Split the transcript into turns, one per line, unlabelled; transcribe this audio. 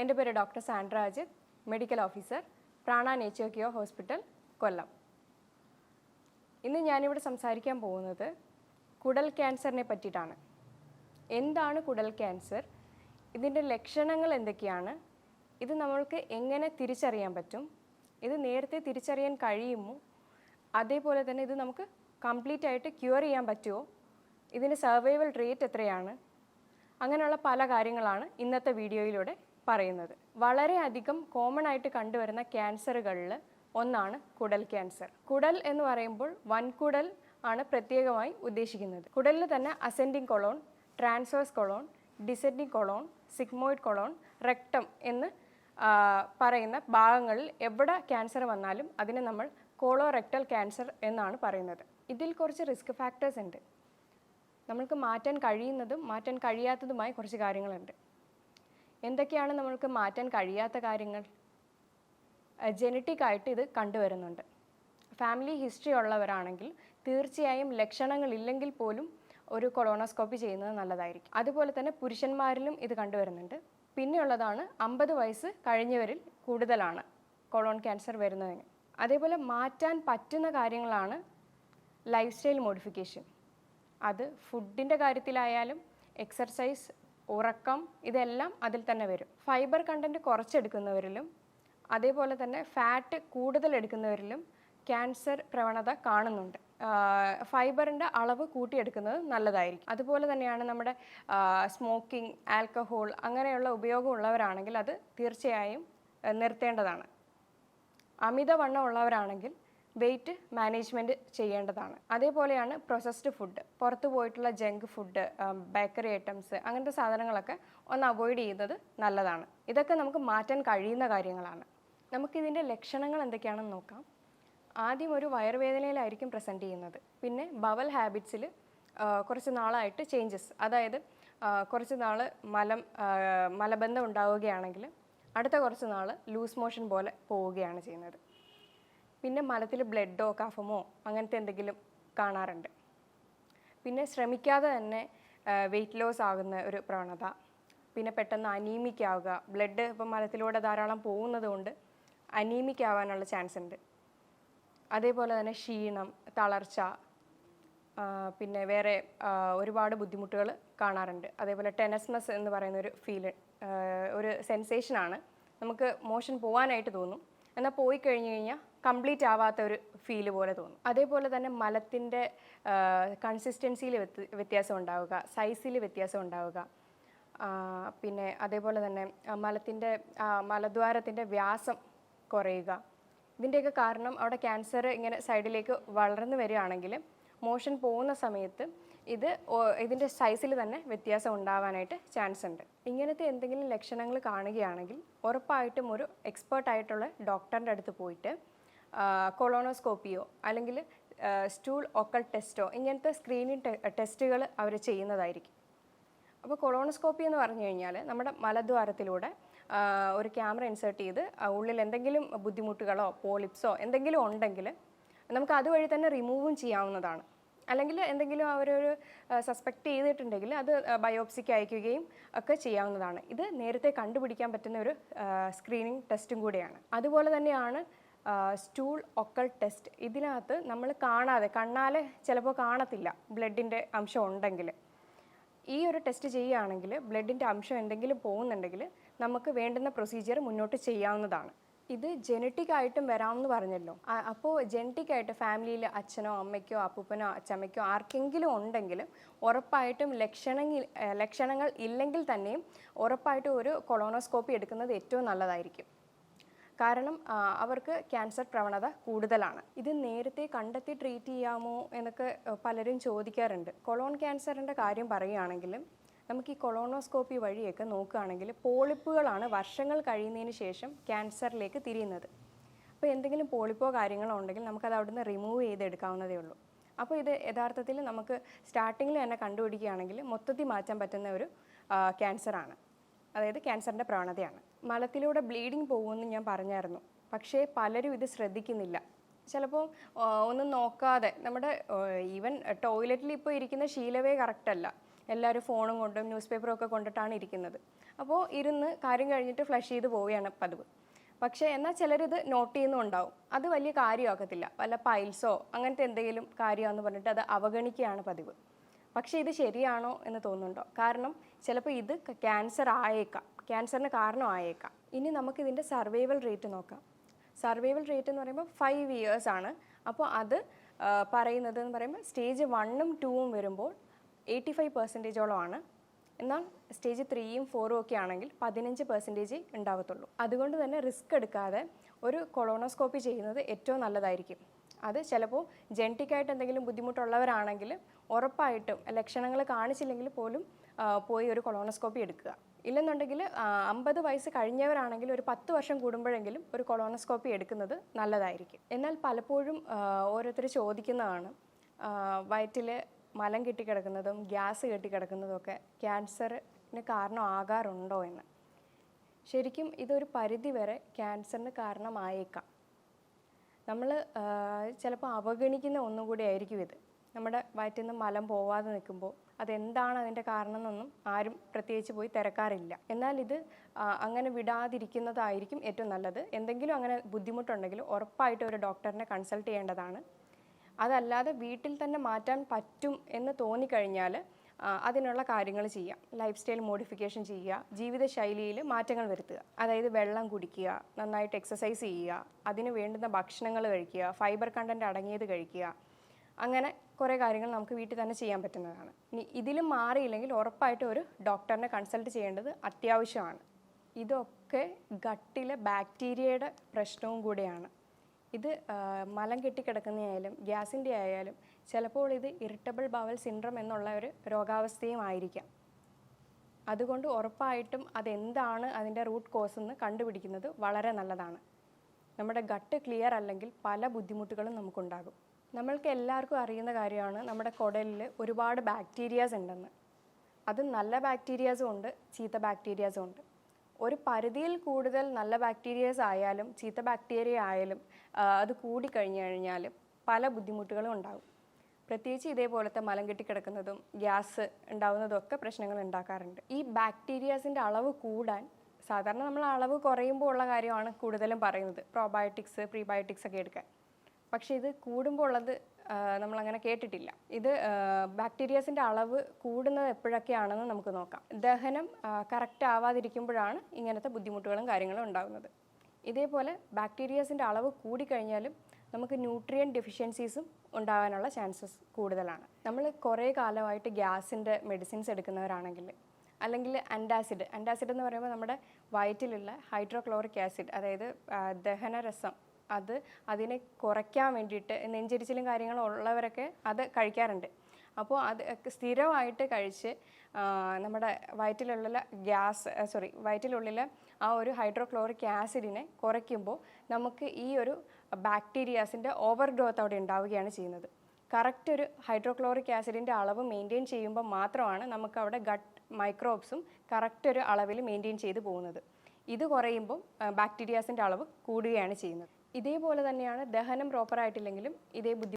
എന്റെ പേര് doctor Sandra Ajith medical officer Prana nature cure hospital Kollam. ഇന്ന് ഞാനിവിടെ സംസാരിക്കാൻ പോകുന്നത് കുടൽ ക്യാൻസറിനെ പറ്റിയിട്ടാണ്. എന്താണ് കുടൽ ക്യാൻസർ? ഇതിന്റെ ലക്ഷണങ്ങൾ എന്തൊക്കെയാണ്? ഇത് നമ്മൾക്ക് എങ്ങനെ തിരിച്ചറിയാൻ പറ്റും? ഇത് നേരത്തെ തിരിച്ചറിയാൻ കഴിയുമോ? അതേപോലെ തന്നെ ഇത് നമുക്ക് കംപ്ലീറ്റ് ആയിട്ട് ക്യൂർ ചെയ്യാൻ പറ്റുമോ? ഇതിന്റെ സർവൈവൽ റേറ്റ് എത്രയാണ്? അങ്ങനെയുള്ള പല കാര്യങ്ങളാണ് ഇന്നത്തെ വീഡിയോയിലൂടെ പറയുന്നത്. വളരെയധികം കോമൺ ആയിട്ട് കണ്ടുവരുന്ന ക്യാൻസറുകളിൽ ഒന്നാണ് കുടൽ ക്യാൻസർ കുടൽ എന്ന് പറയുമ്പോൾ വൻകുടൽ ആണ് പ്രത്യേകമായി ഉദ്ദേശിക്കുന്നത്. കുടലിൽ തന്നെ ascending colon transverse colon descending colon sigmoid colon rectum എന്ന് പറയുന്ന ഭാഗങ്ങളിൽ എവിടെ ക്യാൻസർ വന്നാലും അതിനെ നമ്മൾ കോളോറെക്ടൽ ക്യാൻസർ എന്നാണ് പറയുന്നത്. ഇതിൽ കുറച്ച് റിസ്ക് ഫാക്ടേഴ്സ് ഉണ്ട്. നമ്മൾക്ക് മാറ്റാൻ കഴിയുന്നതും മാറ്റാൻ കഴിയാത്തതുമായ കുറച്ച് കാര്യങ്ങളുണ്ട്. എന്തൊക്കെയാണ് നമ്മൾക്ക് മാറ്റാൻ കഴിയാത്ത കാര്യങ്ങൾ? ജനറ്റിക് ആയിട്ട് ഇത് കണ്ടുവരുന്നുണ്ട്. ഫാമിലി ഹിസ്റ്ററി ഉള്ളവരാണെങ്കിൽ തീർച്ചയായും ലക്ഷണങ്ങളില്ലെങ്കിൽ പോലും ഒരു കൊളോണോസ്കോപ്പി ചെയ്യുന്നത് നല്ലതായിരിക്കും. അതുപോലെ തന്നെ പുരുഷന്മാരിലും ഇത് കണ്ടുവരുന്നുണ്ട്. പിന്നെയുള്ളതാണ് അമ്പത് വയസ്സ് കഴിഞ്ഞവരിൽ കൂടുതലാണ് കൊളോൺ ക്യാൻസർ വരുന്നതിന്. അതേപോലെ മാറ്റാൻ പറ്റുന്ന കാര്യങ്ങളാണ് ലൈഫ് സ്റ്റൈൽ മോഡിഫിക്കേഷൻ. അത് ഫുഡിന്റെ കാര്യത്തിലായാലും എക്സർസൈസ് ഉറക്കം ഇതെല്ലാം അതിൽ തന്നെ വരും. ഫൈബർ കണ്ടന്റ് കുറച്ചെടുക്കുന്നവരിലും അതേപോലെ തന്നെ ഫാറ്റ് കൂടുതൽ എടുക്കുന്നവരിലും ക്യാൻസർ പ്രവണത കാണുന്നുണ്ട്. ഫൈബറിന്റെ അളവ് കൂട്ടിയെടുക്കുന്നത് നല്ലതായിരിക്കും. അതുപോലെ തന്നെയാണ് നമ്മുടെ സ്മോക്കിംഗ് ആൽക്കഹോൾ അങ്ങനെയുള്ള ഉപയോഗമുള്ളവരാണെങ്കിൽ അത് തീർച്ചയായും നിർത്തേണ്ടതാണ്. അമിതവണ്ണം ഉള്ളവരാണെങ്കിൽ വെയിറ്റ് മാനേജ്മെന്റ് ചെയ്യേണ്ടതാണ്. അതേപോലെയാണ് പ്രൊസസ്ഡ് ഫുഡ് പുറത്ത് പോയിട്ടുള്ള ജങ്ക് ഫുഡ് ബേക്കറി ഐറ്റംസ് അങ്ങനത്തെ സാധനങ്ങളൊക്കെ ഒന്ന് അവോയ്ഡ് ചെയ്യുന്നത് നല്ലതാണ്. ഇതൊക്കെ നമുക്ക് മാറ്റാൻ കഴിയുന്ന കാര്യങ്ങളാണ്. നമുക്കിതിന്റെ ലക്ഷണങ്ങൾ എന്തൊക്കെയാണെന്ന് നോക്കാം. ആദ്യം ഒരു വയറുവേദനയിലായിരിക്കും പ്രസന്റ് ചെയ്യുന്നത്. പിന്നെ ബവൽ ഹാബിറ്റ്സിൽ കുറച്ച് നാളായിട്ട് ചേഞ്ചസ് അതായത് കുറച്ച് നാൾ മലം മലബന്ധം ഉണ്ടാവുകയാണെങ്കിൽ അടുത്ത കുറച്ച് നാൾ ലൂസ് മോഷൻ പോലെ പോവുകയാണ് ചെയ്യുന്നത്. പിന്നെ മലത്തിൽ ബ്ലഡോ കഫമോ അങ്ങനത്തെ എന്തെങ്കിലും കാണാറുണ്ട്. പിന്നെ ശ്രമിക്കാതെ തന്നെ വെയിറ്റ് ലോസ് ആകുന്ന ഒരു പ്രവണത. പിന്നെ പെട്ടെന്ന് അനീമിക് ആവുക. ബ്ലഡ് ഇപ്പം മലത്തിലൂടെ ധാരാളം പോകുന്നത് കൊണ്ട് അനീമിക് ആവാനുള്ള ചാൻസ് ഉണ്ട്. അതേപോലെ തന്നെ ക്ഷീണം തളർച്ച പിന്നെ വേറെ ഒരുപാട് ബുദ്ധിമുട്ടുകൾ കാണാറുണ്ട്. അതേപോലെ ടെനസ്നസ് എന്ന് പറയുന്ന ഒരു ഫീൽ ഒരു സെൻസേഷനാണ് നമുക്ക് മോഷൻ പോകാനായിട്ട് തോന്നും. എന്നാൽ പോയി കഴിഞ്ഞ് കഴിഞ്ഞാൽ കംപ്ലീറ്റ് ആവാത്ത ഒരു ഫീൽ പോലെ തോന്നും. അതേപോലെ തന്നെ മലത്തിന്റെ കൺസിസ്റ്റൻസിയിൽ വ്യത്യാസം ഉണ്ടാവുക സൈസിൽ വ്യത്യാസം ഉണ്ടാവുക. പിന്നെ അതേപോലെ തന്നെ മലത്തിന്റെ മലദ്വാരത്തിന്റെ വ്യാസം കുറയുക. ഇതിന്റെയൊക്കെ കാരണം അവിടെ ക്യാൻസർ ഇങ്ങനെ സൈഡിലേക്ക് വളർന്നു വരികയാണെങ്കിൽ മോഷൻ പോകുന്ന സമയത്ത് ഇത് ഇതിന്റെ സൈസിൽ തന്നെ വ്യത്യാസം ഉണ്ടാവാനായിട്ട് ചാൻസ് ഉണ്ട്. ഇങ്ങനത്തെ എന്തെങ്കിലും ലക്ഷണങ്ങൾ കാണുകയാണെങ്കിൽ ഉറപ്പായിട്ടും ഒരു എക്സ്പേർട്ടായിട്ടുള്ള ഡോക്ടറിന്റെ അടുത്ത് പോയിട്ട് കൊളോണോസ്കോപ്പിയോ അല്ലെങ്കിൽ സ്റ്റൂൾ ഒക്കൽ ടെസ്റ്റോ ഇങ്ങനത്തെ സ്ക്രീനിങ് ടെസ്റ്റുകൾ അവർ ചെയ്യുന്നതായിരിക്കും. അപ്പോൾ കൊളോണോസ്കോപ്പി എന്ന് പറഞ്ഞു കഴിഞ്ഞാൽ നമ്മുടെ മലദ്വാരത്തിലൂടെ ഒരു ക്യാമറ ഇൻസേർട്ട് ചെയ്ത് ഉള്ളിൽ എന്തെങ്കിലും ബുദ്ധിമുട്ടുകളോ പോളിപ്സോ എന്തെങ്കിലും ഉണ്ടെങ്കിൽ നമുക്ക് അതുവഴി തന്നെ റിമൂവും ചെയ്യാവുന്നതാണ്. അല്ലെങ്കിൽ എന്തെങ്കിലും അവരൊരു സസ്പെക്ട് ചെയ്തിട്ടുണ്ടെങ്കിൽ അത് ബയോപ്സിക്ക് അയക്കുകയും ഒക്കെ ചെയ്യാവുന്നതാണ്. ഇത് നേരത്തെ കണ്ടുപിടിക്കാൻ പറ്റുന്ന ഒരു സ്ക്രീനിങ് ടെസ്റ്റും കൂടിയാണ്. അതുപോലെ തന്നെയാണ് സ്റ്റൂൾ ഒക്കൽ ടെസ്റ്റ്. ഇതിനകത്ത് നമ്മൾ കാണാതെ കണ്ണാലെ ചിലപ്പോൾ കാണത്തില്ല ബ്ലഡിന്റെ അംശം ഉണ്ടെങ്കിൽ ഈ ഒരു ടെസ്റ്റ് ചെയ്യുകയാണെങ്കിൽ ബ്ലഡിന്റെ അംശം എന്തെങ്കിലും പോകുന്നുണ്ടെങ്കിൽ നമുക്ക് വേണ്ടുന്ന പ്രൊസീജിയർ മുന്നോട്ട് ചെയ്യാവുന്നതാണ്. ഇത് ജനറ്റിക് ആയിട്ടും വരാമെന്ന് പറഞ്ഞല്ലോ. അപ്പോൾ ജനറ്റിക് ആയിട്ട് ഫാമിലിയിൽ അച്ഛനോ അമ്മയ്ക്കോ അപ്പൂപ്പനോ അച്ചമ്മയ്ക്കോ ആർക്കെങ്കിലും ഉണ്ടെങ്കിൽ ഉറപ്പായിട്ടും ലക്ഷണങ്ങൾ ലക്ഷണങ്ങൾ ഇല്ലെങ്കിൽ തന്നെയും ഉറപ്പായിട്ടും ഒരു കൊളോണോസ്കോപ്പി എടുക്കുന്നത് ഏറ്റവും നല്ലതായിരിക്കും. കാരണം അവർക്ക് ക്യാൻസർ പ്രവണത കൂടുതലാണ്. ഇത് നേരത്തെ കണ്ടെത്തി ട്രീറ്റ് ചെയ്യാമോ എന്നൊക്കെ പലരും ചോദിക്കാറുണ്ട്. കൊളോൺ ക്യാൻസറിന്റെ കാര്യം പറയുകയാണെങ്കിലും നമുക്ക് ഈ കൊളോണോസ്കോപ്പി വഴിയൊക്കെ നോക്കുകയാണെങ്കിൽ പോളിപ്പുകളാണ് വർഷങ്ങൾ കഴിയുന്നതിന് ശേഷം ക്യാൻസറിലേക്ക് തിരിയുന്നത്. അപ്പോൾ എന്തെങ്കിലും പോളിപ്പോ കാര്യങ്ങളോ ഉണ്ടെങ്കിൽ നമുക്കത് അവിടുന്ന് റിമൂവ് ചെയ്തെടുക്കാവുന്നതേ ഉള്ളൂ. അപ്പോൾ ഇത് യഥാർത്ഥത്തിൽ നമുക്ക് സ്റ്റാർട്ടിങ്ങിൽ തന്നെ കണ്ടുപിടിക്കുകയാണെങ്കിൽ മൊത്തത്തിൽ മാറ്റാൻ പറ്റുന്ന ഒരു ക്യാൻസറാണ്. അതായത് ക്യാൻസറിന്റെ പ്രവണതയാണ്. മലത്തിലൂടെ ബ്ലീഡിങ് പോകുമെന്ന് ഞാൻ പറഞ്ഞായിരുന്നു. പക്ഷേ പലരും ഇത് ശ്രദ്ധിക്കുന്നില്ല. ചിലപ്പോൾ ഒന്നും നോക്കാതെ നമ്മുടെ ഈവൻ ടോയ്ലറ്റിൽ ഇപ്പോൾ ഇരിക്കുന്ന ശീലവേ കറക്റ്റല്ല എല്ലാവരും ഫോണും കൊണ്ടും ന്യൂസ് പേപ്പറും ഒക്കെ കൊണ്ടിട്ടാണ് ഇരിക്കുന്നത്. അപ്പോൾ ഇരുന്ന് കാര്യം കഴിഞ്ഞിട്ട് ഫ്ലഷ് ചെയ്ത് പോവുകയാണ് പതിവ്. പക്ഷേ എന്നാൽ ചിലരിത് നോട്ട് ചെയ്യുന്നുണ്ടാവും അത് വലിയ കാര്യമാക്കത്തില്ല. വല്ല പൈൽസോ അങ്ങനത്തെ എന്തെങ്കിലും കാര്യമാണെന്ന് പറഞ്ഞിട്ട് അത് അവഗണിക്കുകയാണ് പതിവ്. പക്ഷേ ഇത് ശരിയാണോ എന്ന് തോന്നുന്നുണ്ടോ? കാരണം ചിലപ്പോൾ ഇത് ക്യാൻസർ ആയേക്കാം. ക്യാൻസറിന് കാരണമായേക്കാം ഇനി നമുക്കിതിന്റെ സർവൈവൽ റേറ്റ് നോക്കാം. സർവൈവൽ റേറ്റ് എന്ന് പറയുമ്പോൾ ഫൈവ് ഇയേഴ്സ് ആണ്. അപ്പോൾ അത് പറയുന്നത് എന്ന് പറയുമ്പോൾ സ്റ്റേജ് വണ്ണും ടൂവും വരുമ്പോൾ എയ്റ്റി ഫൈവ് പെർസെന്റേജോളമാണ് എന്നാൽ സ്റ്റേജ് ത്രീയും ഫോറും ഒക്കെ ആണെങ്കിൽ പതിനഞ്ച് പെർസെന്റേജ് ഉണ്ടാകത്തുള്ളൂ അതുകൊണ്ട് തന്നെ റിസ്ക് എടുക്കാതെ ഒരു കൊളോണോസ്കോപ്പി ചെയ്യുന്നത് ഏറ്റവും നല്ലതായിരിക്കും. അത് ചിലപ്പോൾ ജനറ്റിക്കായിട്ട് എന്തെങ്കിലും ബുദ്ധിമുട്ടുള്ളവരാണെങ്കിൽ ഉറപ്പായിട്ടും ലക്ഷണങ്ങൾ കാണിച്ചില്ലെങ്കിൽ പോലും പോയി ഒരു കൊളോണോസ്കോപ്പി എടുക്കുക. ഇല്ലെന്നുണ്ടെങ്കിൽ അമ്പത് വയസ്സ് കഴിഞ്ഞവരാണെങ്കിൽ ഒരു പത്ത് വർഷം കൂടുമ്പോഴെങ്കിലും ഒരു കൊളോണോസ്കോപ്പി എടുക്കുന്നത് നല്ലതായിരിക്കും. എന്നാൽ പലപ്പോഴും ഓരോരുത്തർ ചോദിക്കുന്നതാണ് വയറ്റിൽ മലം കെട്ടിക്കിടക്കുന്നതും ഗ്യാസ് കെട്ടിക്കിടക്കുന്നതും ഒക്കെ ക്യാൻസറിന് കാരണമാകാറുണ്ടോ എന്ന്. ശരിക്കും ഇതൊരു പരിധി വരെ ക്യാൻസറിന് കാരണമായേക്കാം. നമ്മൾ ചിലപ്പോൾ അവഗണിക്കുന്ന ഒന്നും കൂടി ആയിരിക്കും ഇത്. നമ്മുടെ വയറ്റിൽ നിന്ന് മലം പോവാതെ നിൽക്കുമ്പോൾ അതെന്താണ് അതിന്റെ കാരണം എന്നൊന്നും ആരും പ്രത്യേകിച്ച് പോയി തിരക്കാറില്ല. എന്നാൽ ഇത് അങ്ങനെ വിടാതിരിക്കുന്നതായിരിക്കും ഏറ്റവും നല്ലത്. എന്തെങ്കിലും അങ്ങനെ ബുദ്ധിമുട്ടുണ്ടെങ്കിൽ ഉറപ്പായിട്ട് ഒരു ഡോക്ടറിനെ കൺസൾട്ട് ചെയ്യേണ്ടതാണ്. അതല്ലാതെ വീട്ടിൽ തന്നെ മാറ്റാൻ പറ്റും എന്ന് തോന്നിക്കഴിഞ്ഞാൽ അതിനുള്ള കാര്യങ്ങൾ ചെയ്യാം. ലൈഫ് സ്റ്റൈൽ മോഡിഫിക്കേഷൻ ചെയ്യുക. ജീവിതശൈലിയിൽ മാറ്റങ്ങൾ വരുത്തുക. അതായത് വെള്ളം കുടിക്കുക നന്നായിട്ട് എക്സസൈസ് ചെയ്യുക അതിന് വേണ്ടുന്ന ഭക്ഷണങ്ങൾ കഴിക്കുക ഫൈബർ കണ്ടന്റ് അടങ്ങിയത് കഴിക്കുക. അങ്ങനെ കുറേ കാര്യങ്ങൾ നമുക്ക് വീട്ടിൽ തന്നെ ചെയ്യാൻ പറ്റുന്നതാണ്. ഇനി ഇതിലും മാറിയില്ലെങ്കിൽ ഉറപ്പായിട്ട് ഒരു ഡോക്ടറിനെ കൺസൾട്ട് ചെയ്യേണ്ടത് അത്യാവശ്യമാണ്. ഇതൊക്കെ ഗട്ടിലെ ബാക്ടീരിയയുടെ പ്രശ്നവും കൂടെയാണ്. ഇത് മലം കെട്ടിക്കിടക്കുന്നതായാലും ഗ്യാസിന്റെ ആയാലും ചിലപ്പോൾ ഇത് ഇറിറ്റബിൾ ബവൽ സിൻഡ്രം എന്നുള്ള ഒരു രോഗാവസ്ഥയും ആയിരിക്കാം അതുകൊണ്ട് ഉറപ്പായിട്ടും അതെന്താണ് അതിന്റെ റൂട്ട് കോസ് എന്ന് കണ്ടുപിടിക്കുന്നത് വളരെ നല്ലതാണ്. നമ്മുടെ ഗട്ട് ക്ലിയർ അല്ലെങ്കിൽ പല ബുദ്ധിമുട്ടുകളും നമുക്കുണ്ടാകും. നമ്മൾക്ക് എല്ലാവർക്കും അറിയുന്ന കാര്യമാണ് നമ്മുടെ കുടലിൽ ഒരുപാട് ബാക്ടീരിയാസ് ഉണ്ടെന്ന്. അത് നല്ല ബാക്ടീരിയാസും ഉണ്ട് ചീത്ത ബാക്ടീരിയാസും ഉണ്ട്. ഒരു പരിധിയിൽ കൂടുതൽ നല്ല ബാക്ടീരിയാസ് ആയാലും ചീത്ത ബാക്ടീരിയ ആയാലും അത് കൂടിക്കഴിഞ്ഞു കഴിഞ്ഞാൽ പല ബുദ്ധിമുട്ടുകളും ഉണ്ടാകും. പ്രത്യേകിച്ച് ഇതേപോലത്തെ മലം കെട്ടിക്കിടക്കുന്നതും ഗ്യാസ് ഉണ്ടാവുന്നതും ഒക്കെ പ്രശ്നങ്ങൾ ഉണ്ടാക്കാറുണ്ട്. ഈ ബാക്ടീരിയാസിന്റെ അളവ് കൂടാൻ സാധാരണ നമ്മൾ അളവ് കുറയുമ്പോൾ ഉള്ള കാര്യമാണ് കൂടുതലും പറയുന്നത്. പ്രോബയോട്ടിക്സ് പ്രീബയോട്ടിക്സ് ഒക്കെ എടുക്കാൻ. പക്ഷേ ഇത് കൂടുമ്പോൾ ഉള്ളത് നമ്മളങ്ങനെ കേട്ടിട്ടില്ല. ഇത് ബാക്ടീരിയാസിന്റെ അളവ് കൂടുന്നത് എപ്പോഴൊക്കെയാണെന്ന് നമുക്ക് നോക്കാം. ദഹനം കറക്റ്റ് ആവാതിരിക്കുമ്പോഴാണ് ഇങ്ങനത്തെ ബുദ്ധിമുട്ടുകളും കാര്യങ്ങളും ഉണ്ടാകുന്നത് ഇതേപോലെ ബാക്ടീരിയാസിന്റെ അളവ് കൂടിക്കഴിഞ്ഞാലും നമുക്ക് ന്യൂട്രിയൻ ഡെഫിഷ്യൻസീസും ഉണ്ടാകാനുള്ള ചാൻസസ് കൂടുതലാണ്. നമ്മൾ കുറേ കാലമായിട്ട് ഗ്യാസിന്റെ മെഡിസിൻസ് എടുക്കുന്നവരാണെങ്കിൽ അല്ലെങ്കിൽ അന്റാസിഡ് അന്റാസിഡ് എന്ന് പറയുമ്പോൾ നമ്മുടെ വയറ്റിലുള്ള ഹൈഡ്രോക്ലോറിക് ആസിഡ് അതായത് ദഹനരസം അത് അതിനെ കുറയ്ക്കാൻ വേണ്ടിയിട്ട് നെഞ്ചരിച്ചിലും കാര്യങ്ങളും ഉള്ളവരൊക്കെ അത് കഴിക്കാറുണ്ട്. അപ്പോൾ അത് സ്ഥിരമായിട്ട് കഴിച്ച് നമ്മുടെ വയറ്റിലുള്ള ഗ്യാസ് സോറി വയറ്റിലുള്ളിലെ ആ ഒരു ഹൈഡ്രോക്ലോറിക് ആസിഡിനെ കുറയ്ക്കുമ്പോൾ നമുക്ക് ഈ ഒരു ബാക്ടീരിയാസിന്റെ ഓവർ ഗ്രോത്ത് അവിടെ ഉണ്ടാവുകയാണ് ചെയ്യുന്നത്. കറക്റ്റ് ഒരു ഹൈഡ്രോക്ലോറിക് ആസിഡിന്റെ അളവ് മെയിന്റെയിൻ ചെയ്യുമ്പോൾ മാത്രമാണ് നമുക്ക് അവിടെ ഗട്ട് മൈക്രോബ്സും കറക്റ്റ് ഒരു അളവിൽ മെയിന്റെയിൻ ചെയ്ത് പോകുന്നത്. ഇത് കുറയുമ്പോൾ ബാക്ടീരിയാസിന്റെ അളവ് കൂടുകയാണ് ചെയ്യുന്നത്. ഇതേപോലെ തന്നെയാണ് ദഹനം പ്രോപ്പറായിട്ടില്ലെങ്കിലും ഇതേ ബുദ്ധി